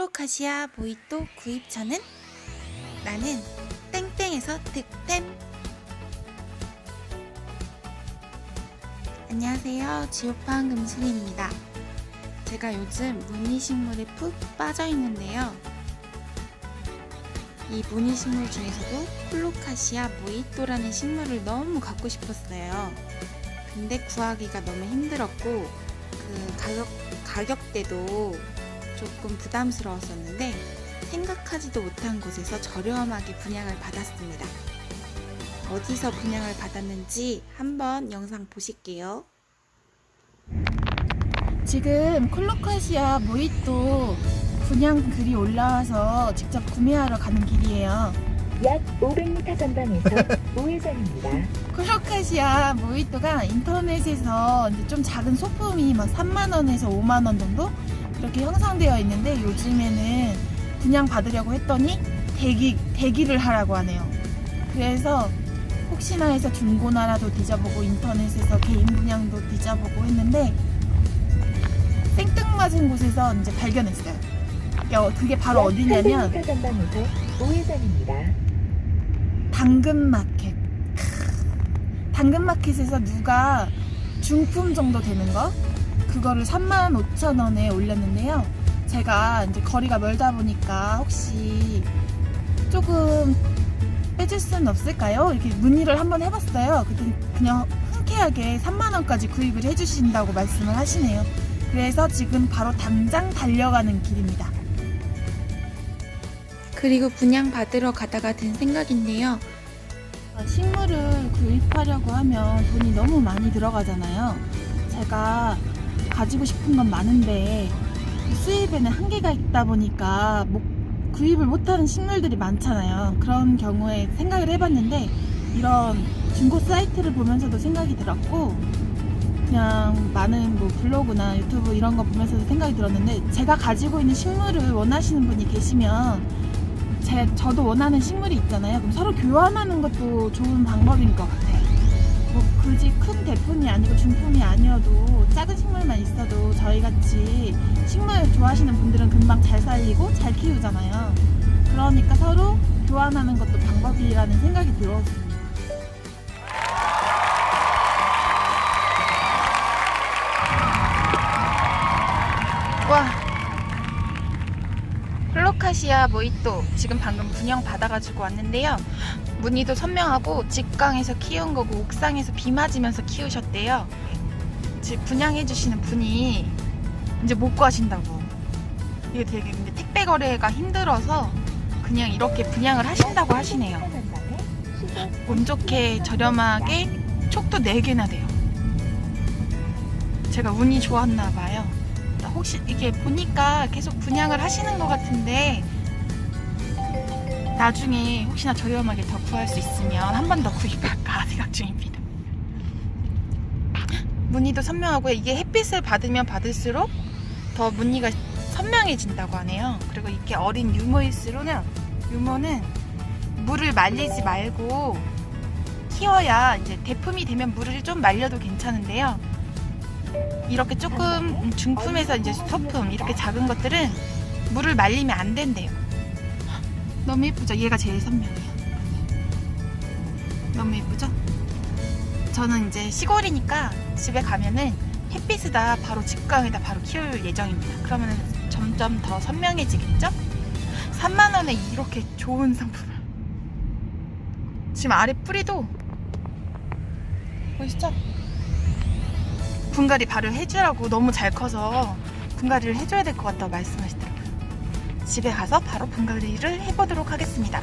콜로카시아 모히또 구입처는? 나는 땡땡에서 득템. 안녕하세요. 지오팡 금슬입니다. 제가 요즘 무늬식물에 푹 빠져 있는데요. 이 무늬식물 중에서도 콜로카시아 모히또라는 식물을 너무 갖고 싶었어요. 근데 구하기가 너무 힘들었고 그 가격, 가격대도 조금 부담스러웠었는데 생각하지도 못한 곳에서 저렴하게 분양을 받았습니다. 어디서 분양을 받았는지 한번 영상 보실게요. 지금 콜로카시아 모히또 분양 글이 올라와서 직접 구매하러 가는 길이에요. 약 500m 전방에서 우회전입니다. 콜로카시아 모히또가 인터넷에서 이제 좀 작은 소품이 막 3만 원에서 5만 원 정도 이렇게 형성되어 있는데 요즘에는 분양 받으려고 했더니 대기 대기를 하라고 하네요. 그래서 혹시나 해서 중고나라도 뒤져보고 인터넷에서 개인 분양도 뒤져보고 했는데 생뚱맞은 곳에서 이제 발견했어요. 야, 그게 바로 약 어디냐면 400m 전방에서 우회전입니다. 당근마켓. 크. 당근마켓에서 누가 중품 정도 되는 거 그거를 3만 5천 원에 올렸는데요. 제가 이제 거리가 멀다 보니까 혹시 조금 빼줄 수는 없을까요? 이렇게 문의를 한번 해봤어요. 그랬더니 그냥 흔쾌하게 3만 원까지 구입을 해주신다고 말씀을 하시네요. 그래서 지금 바로 당장 달려가는 길입니다. 그리고 분양 받으러 가다가 든 생각인데요. 어, 식물을 구입하려고 하면 돈이 너무 많이 들어가잖아요. 제가 가지고 싶은 건 많은데 수입에는 한계가 있다 보니까 못- 구입을 못하는 식물들이 많잖아요. 그런 경우에 생각을 해봤는데 이런 중고 사이트를 보면서도 생각이 들었고 그냥 많은 뭐 블로그나 유튜브 이런 거 보면서도 생각이 들었는데 제가 가지고 있는 식물을 원하시는 분이 계시면 제, 저도 원하는 식물이 있잖아요. 그럼 서로 교환하는 것도 좋은 방법인 것 같아요. 뭐 굳이 큰 대품이 아니고 중품이 아니어도 작은 식물만 있어도 저희 같이 식물 좋아하시는 분들은 금방 잘 살리고 잘 키우잖아요. 그러니까 서로 교환하는 것도 방법이라는 생각이 들었습니다. 와 콜로카시아 모히또 지금 방금 분양 받아가지고 왔는데요 무늬도 선명하고 직강에서 키운 거고 옥상에서 비 맞으면서 키우셨대요 지금 분양해주시는 분이 이제 못 구하신다고 이게 되게 근데 택배 거래가 힘들어서 그냥 이렇게 분양을 하신다고 하시네요 400m 전방에 시속 운 좋게 저렴하게 촉도 4개나 돼요. 제가 운이 좋았나 봐요. 혹시 이게 보니까 계속 분양을 하시는 것 같은데 나중에 혹시나 저렴하게 더 구할 수 있으면 한 번 더 구입할까 생각 중입니다. 무늬도 선명하고요. 이게 햇빛을 받으면 받을수록 더 무늬가 선명해진다고 하네요. 그리고 이렇게 어린 유모일수록은 유모는 물을 말리지 말고 키워야 이제 대품이 되면 물을 좀 말려도 괜찮은데요. 이렇게 조금 중품에서 이제 소품 이렇게 작은 것들은 물을 말리면 안 된대요. 너무 예쁘죠? 얘가 제일 선명해요. 너무 예쁘죠? 저는 이제 시골이니까 집에 가면은 햇빛에다 바로 직광에다 바로 키울 예정입니다. 그러면 점점 더 선명해지겠죠? 3만 원에 이렇게 좋은 상품을 지금 아래 뿌리도 보이시죠? 분갈이 바로 해주라고 너무 잘 커서 분갈이를 해줘야 될 것 같다고 말씀하시더라고요. 집에 가서 바로 분갈이를 해보도록 하겠습니다.